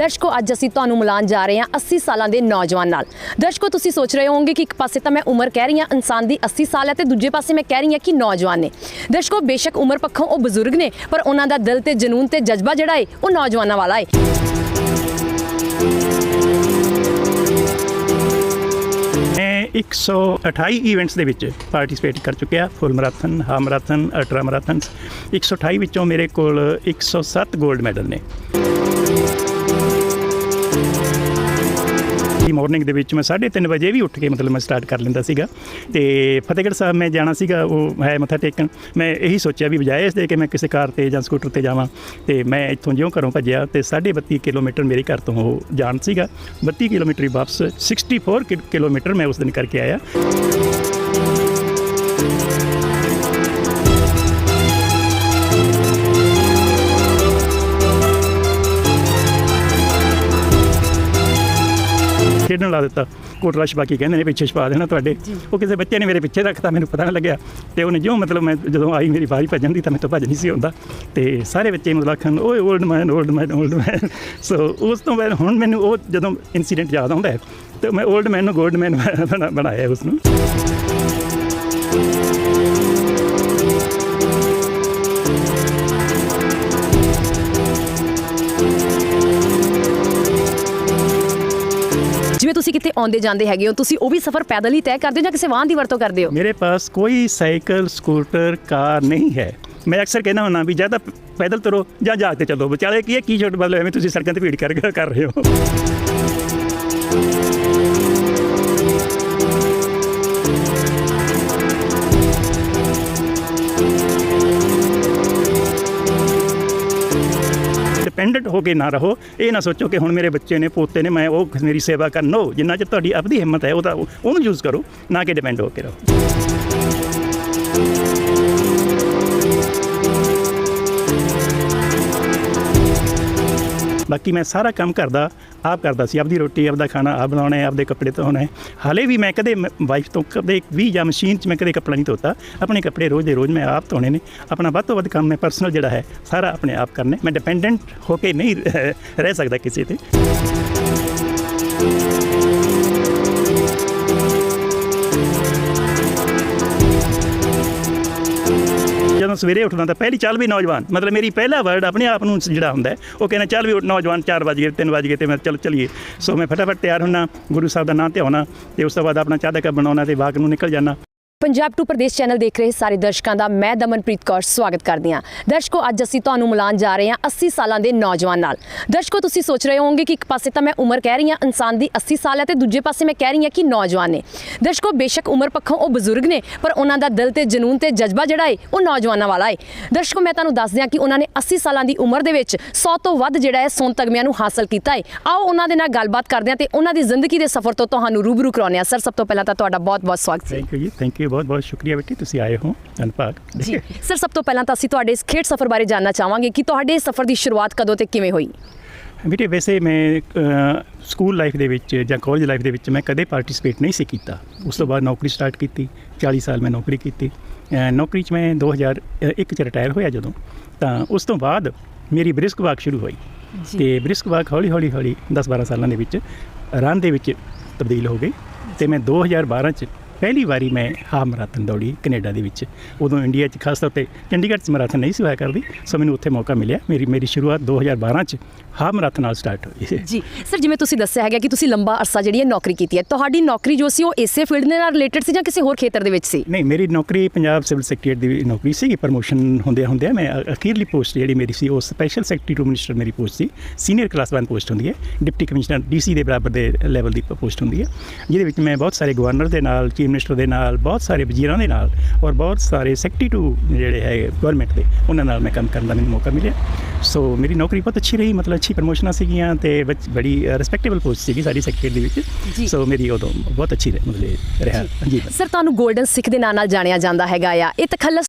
ਦਰਸ਼ਕੋ, ਅੱਜ ਅਸੀਂ ਤੁਹਾਨੂੰ ਮਿਲਾਨ ਜਾ ਰਹੇ ਹਾਂ 80 ਸਾਲਾਂ ਦੇ ਨੌਜਵਾਨ ਨਾਲ। ਦਰਸ਼ਕੋ, ਤੁਸੀਂ ਸੋਚ ਰਹੇ ਹੋਵੋਗੇ ਕਿ ਇੱਕ ਪਾਸੇ ਤਾਂ ਮੈਂ ਉਮਰ ਕਹਿ ਰਹੀ ਹਾਂ, ਇਨਸਾਨ ਦੀ 80 ਸਾਲ ਹੈ ਤੇ ਦੂਜੇ ਪਾਸੇ ਮੈਂ ਕਹਿ ਰਹੀ ਹਾਂ ਕਿ ਨੌਜਵਾਨ ਨੇ। ਦਰਸ਼ਕੋ, ਬੇਸ਼ੱਕ ਉਮਰ ਪੱਖੋਂ ਉਹ ਬਜ਼ੁਰਗ ਨੇ, ਪਰ ਉਹਨਾਂ ਦਾ ਦਿਲ ਤੇ ਜਨੂਨ ਤੇ ਜਜ਼ਬਾ ਜਿਹੜਾ ਹੈ ਉਹ ਨੌਜਵਾਨਾਂ ਵਾਲਾ ਹੈ ਮੈਂ 128 ਇਵੈਂਟਸ ਦੇ ਵਿੱਚ ਪਾਰਟਿਸਿਪੇਟ ਕਰ ਚੁੱਕਿਆ full marathon half marathon ultra marathon 128 ਵਿੱਚੋਂ ਮੇਰੇ ਕੋਲ 107 골ਡ ਮੈਡਲ ਨੇ। ਦੀ ਮਾਰਨਿੰਗ ਦੇ ਵਿੱਚ ਮੈਂ 3:30 ਵਜੇ ਵੀ ਉੱਠ ਕੇ ਮਤਲਬ ਮੈਂ ਸਟਾਰਟ ਕਰ ਲੈਂਦਾ ਸੀਗਾ। ਤੇ ਫਤਿਹਗੜ੍ਹ ਸਾਹਿਬ ਮੈਂ ਜਾਣਾ ਸੀਗਾ, ਉਹ ਹੈ ਮੱਥਾ ਟੇਕਣ। ਮੈਂ ਇਹੀ ਸੋਚਿਆ ਵੀ ਬਜਾਏ ਇਸ ਦੇ ਕਿ ਮੈਂ ਕਿਸੇ ਕਾਰ ਤੇ ਜਾਂ ਸਕੂਟਰ ਤੇ ਜਾਵਾਂ। ਤੇ ਮੈਂ ਇੱਥੋਂ ਜਿਉਂ ਘਰੋਂ ਭੱਜਿਆ ਤੇ 32 ਕਿਲੋਮੀਟਰ ਮੇਰੇ ਘਰ ਤੋਂ ਉਹ ਜਾਣ ਸੀਗਾ। 32 ਕਿਲੋਮੀਟਰ ਹੀ ਵਾਪਸ 64 ਕਿ- ਕਿਲੋਮੀਟਰ ਮੈਂ ਉਸ ਦਿਨ ਕਰਕੇ ਆਇਆ। ਖੇਡਣ ਲਾ ਦਿੱਤਾ। ਕੋਟਲਾ ਛਪਾਕੀ ਕਹਿੰਦੇ ਨੇ ਪਿੱਛੇ ਛਪਾ ਦੇਣਾ ਤੁਹਾਡੇ। ਉਹ ਕਿਸੇ ਬੱਚੇ ਨੇ ਮੇਰੇ ਪਿੱਛੇ ਰੱਖਤਾ ਮੈਨੂੰ ਪਤਾ ਨਾ ਲੱਗਿਆ। ਤੇ ਉਹਨੇ ਜਿਉਂ ਮਤਲਬ ਮੈਂ ਜਦੋਂ ਆਈ ਮੇਰੀ ਵਾਰੀ ਭੱਜਣ ਦੀ ਤਾਂ ਮੈਨੂੰ ਭੱਜ ਨਹੀਂ ਸੀ ਹੁੰਦਾ ਤੇ ਸਾਰੇ ਬੱਚੇ ਮਤਲਬ ਆਖਣ ਓਏ old man old man old man so ਉਸ ਤੋਂ ਬਾਅਦ ਹੁਣ ਮੈਨੂੰ ਉਹ ਜਦੋਂ ਇਨਸੀਡੈਂਟ ਯਾਦ ਆਉਂਦਾ ਤੇ ਮੈਂ 올ਡ ਮੈਨ ਨੂੰ ਗੋਲਡ ਮੈਨ ਬਣਾਇਆ ਉਸ ਨੂੰ ਤੁਸੀਂ ਕਿਤੇ ਆਉਂਦੇ ਜਾਂਦੇ ਹੈਗੇ ਹੋ ਤੁਸੀਂ ਉਹ ਵੀ ਸਫ਼ਰ ਪੈਦਲ ਹੀ ਤੈਅ ਕਰਦੇ ਹੋ ਜਾਂ ਕਿਸੇ ਵਾਹਨ ਦੀ ਵਰਤੋਂ ਕਰਦੇ ਹੋ मेरे पास कोई साइकिल स्कूटर कार नहीं है ਮੈਂ ਅਕਸਰ ਕਹਿੰਦਾ ਹੁੰਦਾ ਵੀ ਜਾਂ ਤਾਂ ਪੈਦਲ ਤੁਰੋ ਜਾਂ ਜਾ ਕੇ ਚੱਲੋ ਵਿਚਾਲੇ ਕੀ ਹੈ ਕੀ ਛੋਟ ਮਤਲਬ ਐਵੇਂ ਤੁਸੀਂ ਸੜਕਾਂ ਤੇ ਭੀੜ ਕਰ ਕਰ ਰਹੇ ਹੋ ਡਿਪੈਂਡੈਂਟ ਹੋ ਕੇ ਨਾ ਰਹੋ। ਇਹ ਨਾ ਸੋਚੋ ਕਿ ਹੁਣ ਮੇਰੇ ਬੱਚੇ ਨੇ, ਪੋਤੇ ਨੇ, ਮੈਂ ਉਹ ਮੇਰੀ ਸੇਵਾ ਕਰਨ ਨੋ ਜਿੰਨਾ ਚਿਰ ਤੁਹਾਡੀ ਆਪਦੀ ਹਿੰਮਤ ਹੈ, ਉਹ ਤਾਂ ਉਹਨੂੰ ਯੂਜ਼ ਕਰੋ, ਨਾ ਕਿ ਡਿਪੈਂਡ ਹੋ ਕੇ ਰਹੋ। ਬਾਕੀ ਮੈਂ ਸਾਰਾ ਕੰਮ ਕਰਦਾ, ਆਪ ਕਰਦਾ ਸੀ, ਆਪਦੀ ਰੋਟੀ, ਆਪਦਾ ਖਾਣਾ, ਆਪ ਬਣਾਉਣਾ ਹੈ, ਆਪਦੇ ਕੱਪੜੇ ਧੋਣੇ ਹਾਲੇ ਵੀ ਮੈਂ ਕਦੇ ਵਾਈਫ ਤੋਂ ਕਦੇ ਵੀ ਜਾਂ ਮਸ਼ੀਨ 'ਚ ਮੈਂ ਕਦੇ ਕੱਪੜਾ ਨਹੀਂ ਧੋਤਾ। ਆਪਣੇ ਕੱਪੜੇ ਰੋਜ਼ ਦੇ ਰੋਜ਼ ਮੈਂ ਆਪ ਧੋਣੇ ਨੇ। ਆਪਣਾ ਵੱਧ ਤੋਂ ਵੱਧ ਕੰਮ ਮੈਂ ਪਰਸਨਲ ਜਿਹੜਾ ਹੈ, ਸਾਰਾ ਆਪਣੇ ਆਪ ਕਰਨੇ ਮੈਂ ਡਿਪੈਂਡੈਂਟ ਹੋ ਕੇ ਨਹੀਂ ਰਹਿ ਰਹਿ ਸਕਦਾ ਕਿਸੇ ਤੇ। ਜਦੋਂ ਸਵੇਰੇ ਉੱਠਦਾ ਤਾਂ ਪਹਿਲੀ ਚੱਲ ਵੀ ਨੌਜਵਾਨ, ਮਤਲਬ ਮੇਰੀ ਪਹਿਲਾ ਵਰਡ ਆਪਣੇ ਆਪ ਨੂੰ ਜਿਹੜਾ ਹੁੰਦਾ ਉਹ ਕਹਿੰਦਾ ਚੱਲ ਵੀ ਉੱਠ ਨੌਜਵਾਨ 4 ਵਜੇ 3 ਵਜੇ ਤੇ ਮੈਂ ਚੱਲ ਚਲੀਏ। ਸੋ ਮੈਂ ਫਟਾਫਟ ਤਿਆਰ ਹੁੰਨਾ, ਗੁਰੂ ਸਾਹਿਬ ਦਾ ਨਾਮ ਧਿਆਉਣਾ ਤੇ ਉਸ ਤੋਂ ਬਾਅਦ ਆਪਣਾ ਚਾਹ ਦਾ ਕੱਪ ਬਣਾਉਣਾ ਤੇ ਵਾਕ ਨੂੰ ਨਿਕਲ ਜਾਣਾ ਪੰਜਾਬ ਟੂ ਪ੍ਰਦੇਸ਼ ਚੈਨਲ ਦੇਖ ਰਹੇ ਸਾਰੇ ਦਰਸ਼ਕਾਂ ਦਾ ਮੈਂ ਦਮਨਪ੍ਰੀਤ ਕੌਰ ਸਵਾਗਤ ਕਰਦੀ ਹਾਂ। ਦਰਸ਼ਕੋ, ਅੱਜ ਅਸੀਂ ਤੁਹਾਨੂੰ ਮਿਲਾਨ ਜਾ ਰਹੇ ਹਾਂ 80 ਸਾਲਾਂ ਦੇ ਨੌਜਵਾਨ ਨਾਲ। ਦਰਸ਼ਕੋ, ਤੁਸੀਂ ਸੋਚ ਰਹੇ ਹੋਵੋਗੇ ਕਿ ਇੱਕ ਪਾਸੇ ਤਾਂ ਮੈਂ ਉਮਰ ਕਹਿ ਰਹੀ ਹਾਂ, ਇਨਸਾਨ ਦੀ 80 ਸਾਲ ਹੈ ਤੇ ਦੂਜੇ ਪਾਸੇ ਮੈਂ ਕਹਿ ਰਹੀ ਹਾਂ ਕਿ ਨੌਜਵਾਨ ਨੇ। ਦਰਸ਼ਕੋ, ਬੇਸ਼ੱਕ ਉਮਰ ਪੱਖੋਂ ਉਹ ਬਜ਼ੁਰਗ ਨੇ, ਪਰ ਉਹਨਾਂ ਦਾ ਦਿਲ ਤੇ ਜਨੂਨ ਤੇ ਜਜ਼ਬਾ ਜਿਹੜਾ ਹੈ ਉਹ ਨੌਜਵਾਨਾਂ ਵਾਲਾ ਹੈ ਦਰਸ਼ਕੋ, ਮੈਂ ਤੁਹਾਨੂੰ ਦੱਸ ਦਿਆਂ ਕਿ ਉਹਨਾਂ ਨੇ 80 ਸਾਲਾਂ ਦੀ ਉਮਰ ਦੇ ਵਿੱਚ 100 ਤੋਂ ਵੱਧ ਜਿਹੜਾ ਹੈ ਸੋਨ ਤਗਮਿਆਂ ਨੂੰ ਹਾਸਲ ਕੀਤਾ ਹੈ ਆਓ, ਉਹਨਾਂ ਦੇ ਨਾਲ ਗੱਲਬਾਤ ਕਰਦੇ ਹਾਂ ਤੇ ਉਹਨਾਂ ਦੀ ਜ਼ਿੰਦਗੀ ਦੇ ਸਫ਼ਰ ਤੋਂ ਤੁਹਾਨੂੰ ਰੂਬਰੂ ਕਰਾਉਂਦੇ ਹਾਂ। ਸਰ, ਸਭ ਤੋਂ ਪਹਿਲਾਂ ਤਾਂ ਤੁਹਾਡਾ ਬਹੁਤ-ਬਹੁਤ ਸਵਾਗਤ ਹੈ ਥੈਂਕ ਯੂ ਜੀ ਥੈਂਕ ਯੂ ਬਹੁਤ ਬਹੁਤ ਸ਼ੁਕਰੀਆ ਬੇਟੀ ਤੁਸੀਂ ਆਏ ਹੋ ਧੰਨਵਾਦ ਜੀ। ਸਰ ਸਭ ਤੋਂ ਪਹਿਲਾਂ ਤਾਂ ਅਸੀਂ ਤੁਹਾਡੇ ਇਸ ਖੇਡ ਸਫ਼ਰ ਬਾਰੇ ਜਾਨਣਾ ਚਾਹਾਂਗੇ ਕਿ ਤੁਹਾਡੇ ਇਸ ਸਫ਼ਰ ਦੀ ਸ਼ੁਰੂਆਤ ਕਦੋਂ ਤੇ ਕਿਵੇਂ ਹੋਈ? ਬੇਟੇ ਵੈਸੇ ਮੈਂ ਸਕੂਲ ਲਾਈਫ ਦੇ ਵਿੱਚ ਜਾਂ ਕਾਲਜ ਲਾਈਫ ਦੇ ਵਿੱਚ ਮੈਂ ਕਦੇ ਪਾਰਟਿਸਿਪੇਟ ਨਹੀਂ ਸੀ ਕੀਤਾ। ਉਸ ਤੋਂ ਬਾਅਦ ਨੌਕਰੀ ਸਟਾਰਟ ਕੀਤੀ 40 ਸਾਲ ਮੈਂ ਨੌਕਰੀ ਕੀਤੀ। ਨੌਕਰੀ 'ਚ ਮੈਂ 2001 ਚ ਰਿਟਾਇਰ ਹੋਇਆ ਜਦੋਂ। ਤਾਂ ਉਸ ਤੋਂ ਬਾਅਦ ਮੇਰੀ ਬ੍ਰਿਸਕ ਵਾਕ ਸ਼ੁਰੂ ਹੋਈ। ਤੇ ਬ੍ਰਿਸਕ ਵਾਕ ਹੌਲੀ ਹੌਲੀ ਹੌਲੀ 10-12 ਸਾਲਾਂ ਦੇ ਵਿੱਚ ਰਨ ਦੇ ਵਿੱਚ ਤਬਦੀਲ ਹੋ ਗਈ। ਤੇ ਮੈਂ 2012 ਚ ਪਹਿਲੀ ਵਾਰੀ ਮੈਂ ਹਾਫ ਮੈਰਾਥਨ ਦੌੜੀ ਕੈਨੇਡਾ ਦੇ ਵਿੱਚ। ਉਦੋਂ ਇੰਡੀਆ 'ਚ ਖਾਸ ਤੌਰ ਤੇ ਚੰਡੀਗੜ੍ਹ 'ਚ ਮੈਰਾਥਨ ਨਹੀਂ ਸੀ ਹੋਇਆ ਕਰਦੀ ਸੋ ਮੈਨੂੰ ਉੱਥੇ ਮੌਕਾ ਮਿਲਿਆ। ਮੇਰੀ ਮੇਰੀ ਸ਼ੁਰੂਆਤ 2012 ਚ ਹਾਫ ਮੈਰਾਥਨ ਨਾਲ ਸਟਾਰਟ ਹੋਈ ਜੀ ਸਰ ਜਿਵੇਂ ਤੁਸੀਂ ਦੱਸਿਆ ਹੈਗਾ ਕਿ ਤੁਸੀਂ ਲੰਬਾ ਅਰਸਾ ਜਿਹੜੀ ਹੈ ਨੌਕਰੀ ਕੀਤੀ ਹੈ ਤੁਹਾਡੀ ਨੌਕਰੀ ਜੋ ਸੀ ਉਹ ਇਸੇ ਫੀਲਡ ਦੇ ਨਾਲ ਰਿਲੇਟਡ ਸੀ ਜਾਂ ਕਿਸੇ ਹੋਰ ਖੇਤਰ ਦੇ ਵਿੱਚ ਸੀ? ਨਹੀਂ ਮੇਰੀ ਨੌਕਰੀ ਪੰਜਾਬ ਸਿਵਲ ਸੈਕਟਰੀਏਟ ਦੀ ਨੌਕਰੀ ਸੀ ਪ੍ਰਮੋਸ਼ਨ ਹੁੰਦਿਆਂ ਹੁੰਦਿਆਂ ਮੈਂ ਅਖੀਰਲੀ ਪੋਸਟ ਜਿਹੜੀ ਮੇਰੀ ਸੀ ਉਹ ਸਪੈਸ਼ਲ ਸੈਕਟਰੀ ਟੂ ਮਿਨਿਸਟਰ ਮੇਰੀ ਪੋਸਟ ਸੀ। ਸੀਨੀਅਰ ਕਲਾਸ 1 ਪੋਸਟ ਹੁੰਦੀ ਹੈ ਡਿਪਟੀ ਕਮਿਸ਼ਨਰ ਡੀਸੀ ਦੇ ਬਰਾਬਰ ਦੇ ਲੈਵਲ ਦੀ ਪੋਸਟ ਹੁੰਦੀ ਹੈ ਜਿਹਦੇ ਵਿੱਚ ਮੈਂ ਬਹੁਤ ਸਾਰੇ ਗਵਰਨਰ ਦੇ ਨਾਲ ਚੀਫ ਮਿਨਿਸਟਰ ਦੇ ਨਾਲ ਬਹੁਤ ਸਾਰੇ ਵਜ਼ੀਰਾਂ ਦੇ ਨਾਲ ਔਰ ਬਹੁਤ ਸਾਰੇ ਸੈਕਟਰੀ ਟੂ ਜਿਹੜੇ ਹੈ ਗਵਰਨਮੈਂਟ ਦੇ ਉਹਨਾਂ ਨਾਲ ਮੈਂ ਕੰਮ ਕਰਨ ਦਾ ਮੈਨੂੰ ਮੌਕਾ ਮਿਲਿਆ। ਸੋ ਮੇਰੀ ਨੌਕਰੀ ਬਹੁਤ ਅੱਛੀ ਰਹੀ ਮਤਲਬ ਅੱਛੀ ਪ੍ਰਮੋਸ਼ਨਾਂ ਸੀਗੀਆਂ ਤੇ ਬੜੀ ਰਿਸਪੈਕਟੇਬਲ ਪੋਸਟ ਸੀਗੀ ਸਾਡੀ ਸੈਕਟਰੀ ਦੇ। ਵਿੱਚ। ਸੋ ਮੇਰੀ ਉਦੋਂ ਬਹੁਤ ਅੱਛੀ ਰਹੀ- ਮਤਲਬ ਰਿਹਾ। ਜੀ। ਸਰ ਤੁਹਾਨੂੰ 골ਡਨ ਸਿੱਖ ਦੇ ਨਾਂ ਨਾਲ ਜਾਣਿਆ ਜਾਂਦਾ ਹੈਗਾ ਆ। ਇਹ ਤਖੱਲਸ